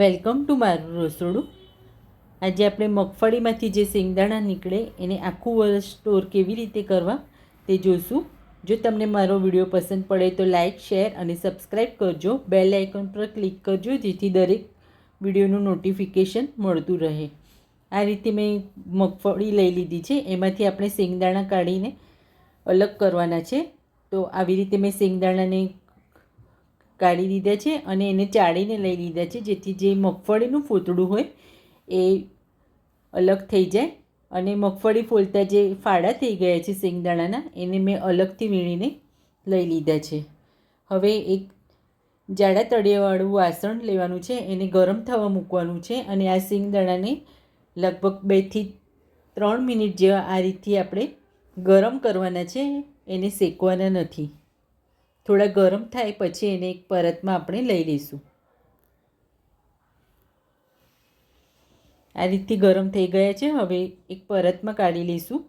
Welcome to મારું રસોડું. આજે આપણે મગફળીમાંથી જે શેંગદાણા નીકળે એને આખું વર્ષ સ્ટોર કેવી રીતે કરવા તે જોઈશું જો તમને મારો વીડિયો પસંદ પડે તો લાઇક શેર અને સબસ્ક્રાઈબ કરજો. બેલ આઇકન પર ક્લિક કરજો જેથી દરેક વિડીયોનું નોટિફિકેશન મળતું રહે. આ રીતે મેં મગફળી લઈ લીધી છે. એમાંથી આપણે શેંગદાણા કાઢીને અલગ કરવાના છે. તો આવી રીતે મેં શેંગદાણાને કાઢી દીધા છે અને એને ચાળીને લઈ લીધા છે, જેથી જે મગફળીનું ફૂતળું હોય એ અલગ થઈ જાય. અને મગફળી ફોલતા જે ફાડા થઈ ગયા છે શેંગદાણાના, એને મેં અલગથી વીણીને લઈ લીધા છે. હવે એક જાડા તળિયાવાળું વાસણ લેવાનું છે, એને ગરમ થવા મૂકવાનું છે અને આ શેંગદાણાને લગભગ બેથી ત્રણ મિનિટ જેવા આ રીતથી આપણે ગરમ કરવાના છે, એને શેકવાના નથી. થોડા ગરમ થાય પછી એને એક પરતમાં આપણે લઈ લઈશું. આ રીતથી ગરમ થઈ ગયા છે. હવે એક પરતમાં કાઢી લઈશું.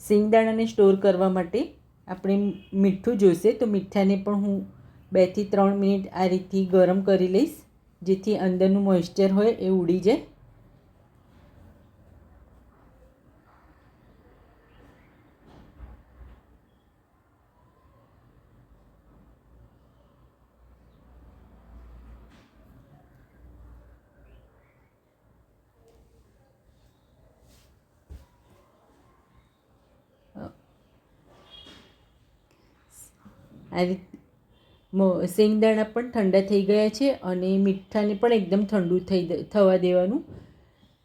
સિંગદાણાને સ્ટોર કરવા માટે આપણે મીઠું જોઈશે તો મીઠાને પણ હું બેથી ત્રણ મિનિટ આ રીતથી ગરમ કરી લઈશ. જેથી અંદરનું મોઇશ્ચર હોય એ ઉડી જાય. આ રીત શેંગદાણા પણ ઠંડા થઈ ગયા છે અને મીઠાને પણ એકદમ ઠંડુ થઈ થવા દેવાનું.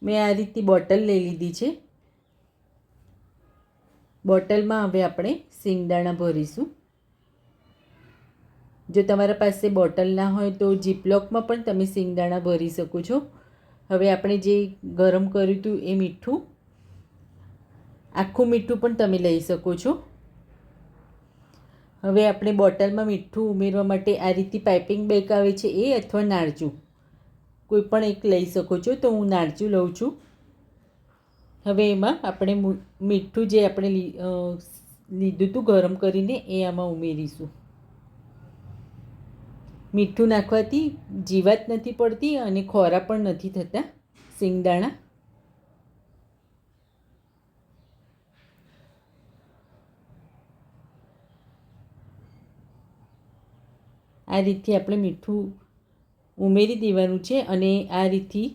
મેં આ રીતની બોટલ લઈ લીધી છે. બોટલમાં હવે આપણે શેંગદાણા ભરીશું. જો તમારા પાસે બોટલ ના હોય તો જીપલોકમાં પણ તમે શેંગદાણા ભરી શકો છો. હવે આપણે જે ગરમ કર્યું હતું એ મીઠું, આખું મીઠું પણ તમે લઈ શકો છો. હવે આપણે બોટલમાં મીઠું ઉમેરવા માટે આ રીતે પાઇપિંગ બેગ આવે છે એ અથવા નાળચું કોઈ પણ એક લઈ શકો છો તો હું નાળચું લઉં છું. હવે એમાં આપણે મીઠું જે આપણે લીધું હતું ગરમ કરીને એ આમાં ઉમેરીશું. મીઠું નાખવાથી જીવાત નથી પડતી અને ખોરા પણ નથી થતા. સિંગદાણા આ રીતથી આપણે મીઠું ઉમેરી દેવાનું છે અને આ રીતથી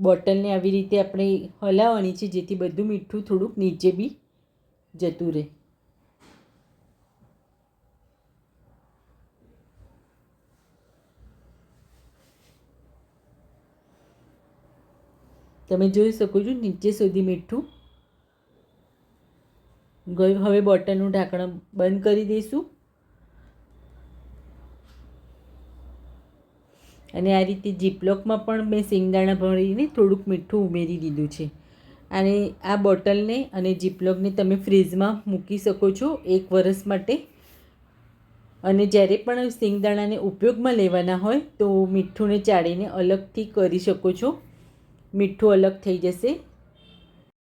બોટલને આવી રીતે આપણે હલાવવાની છે જેથી બધું મીઠું થોડુંક નીચે બી જતું રહે. તમે જોઈ શકો છો નીચે સુધી મીઠું ગયું. હવે બોટલનું ઢાંકણ બંધ કરી દઈશું. અને આ રીતે જીપલોકમાં પણ મેં સિંગદાણા ભરીને થોડુંક મીઠું ઉમેરી દીધું છે. અને આ બોટલને અને જીપલોકને તમે ફ્રીજમાં મૂકી શકો છો એક વરસ માટે. અને જ્યારે પણ સિંગદાણાને ઉપયોગમાં લેવાના હોય તો મીઠુંને ચાળીને અલગથી કરી શકો છો. મીઠું અલગ થઈ જશે.